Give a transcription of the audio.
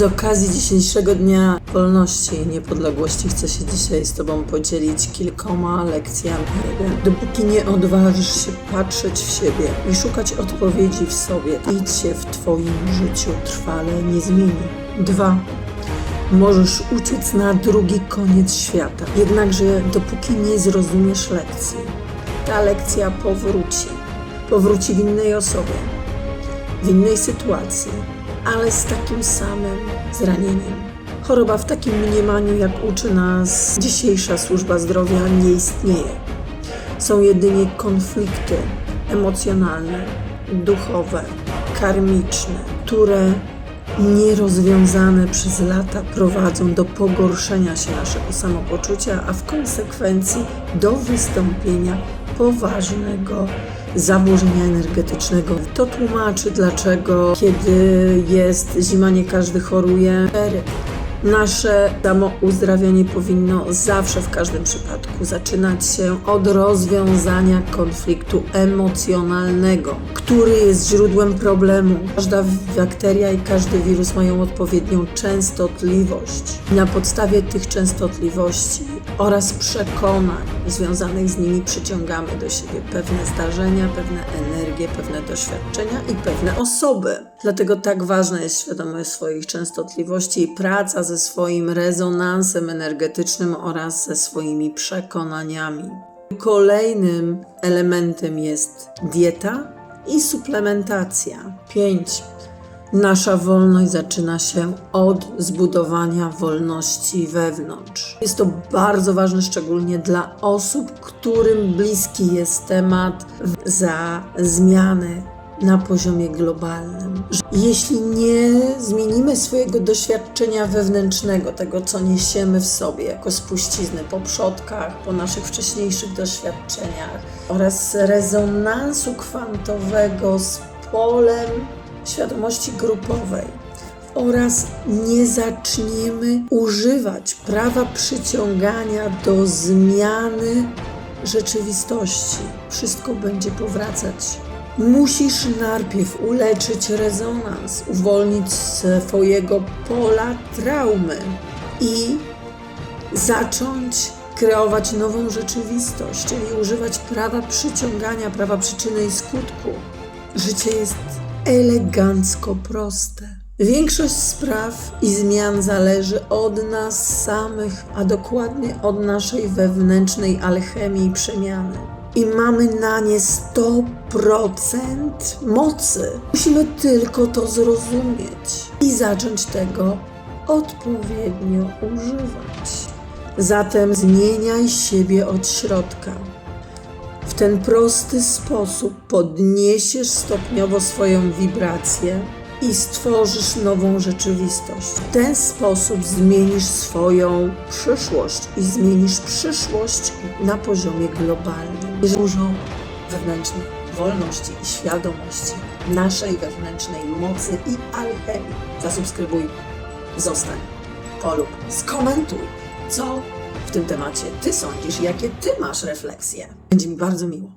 Z okazji dzisiejszego Dnia Wolności i Niepodległości chcę się dzisiaj z Tobą podzielić kilkoma lekcjami. Dopóki nie odważysz się patrzeć w siebie i szukać odpowiedzi w sobie, nic się w Twoim życiu trwale nie zmieni. Dwa. Możesz uciec na drugi koniec świata, jednakże dopóki nie zrozumiesz lekcji, ta lekcja powróci. Powróci w innej osobie, w innej sytuacji, ale z takim samym zranieniem. Choroba w takim mniemaniu, jak uczy nas dzisiejsza służba zdrowia, nie istnieje. Są jedynie konflikty emocjonalne, duchowe, karmiczne, które nierozwiązane przez lata prowadzą do pogorszenia się naszego samopoczucia, a w konsekwencji do wystąpienia poważnego zaburzenia energetycznego. To tłumaczy, dlaczego kiedy jest zima, nie każdy choruje. Nasze samouzdrawianie powinno zawsze, w każdym przypadku, zaczynać się od rozwiązania konfliktu emocjonalnego, który jest źródłem problemu. Każda bakteria i każdy wirus mają odpowiednią częstotliwość. Na podstawie tych częstotliwości oraz przekonań związanych z nimi przyciągamy do siebie pewne zdarzenia, pewne energie, pewne doświadczenia i pewne osoby. Dlatego tak ważna jest świadomość swoich częstotliwości i praca ze swoim rezonansem energetycznym oraz ze swoimi przekonaniami. Kolejnym elementem jest dieta i suplementacja. 5. Nasza wolność zaczyna się od zbudowania wolności wewnątrz. Jest to bardzo ważne, szczególnie dla osób, którym bliski jest temat za zmiany na poziomie globalnym. Jeśli nie zmienimy swojego doświadczenia wewnętrznego, tego co niesiemy w sobie jako spuścizny po przodkach, po naszych wcześniejszych doświadczeniach oraz rezonansu kwantowego z polem świadomości grupowej oraz nie zaczniemy używać prawa przyciągania do zmiany rzeczywistości, wszystko będzie powracać. Musisz najpierw uleczyć rezonans, uwolnić swojego pola traumy i zacząć kreować nową rzeczywistość, czyli używać prawa przyciągania, prawa przyczyny i skutku. Życie jest elegancko proste. Większość spraw i zmian zależy od nas samych, a dokładnie od naszej wewnętrznej alchemii przemiany. I mamy na nie 100% mocy. Musimy tylko to zrozumieć i zacząć tego odpowiednio używać. Zatem zmieniaj siebie od środka. W ten prosty sposób podniesiesz stopniowo swoją wibrację i stworzysz nową rzeczywistość. W ten sposób zmienisz swoją przyszłość i zmienisz przyszłość na poziomie globalnym. Dużo wewnętrznej wolności i świadomości naszej wewnętrznej mocy i alchemii. Zasubskrybuj, zostań, polub, skomentuj, co w tym temacie Ty sądzisz, jakie Ty masz refleksje. Będzie mi bardzo miło.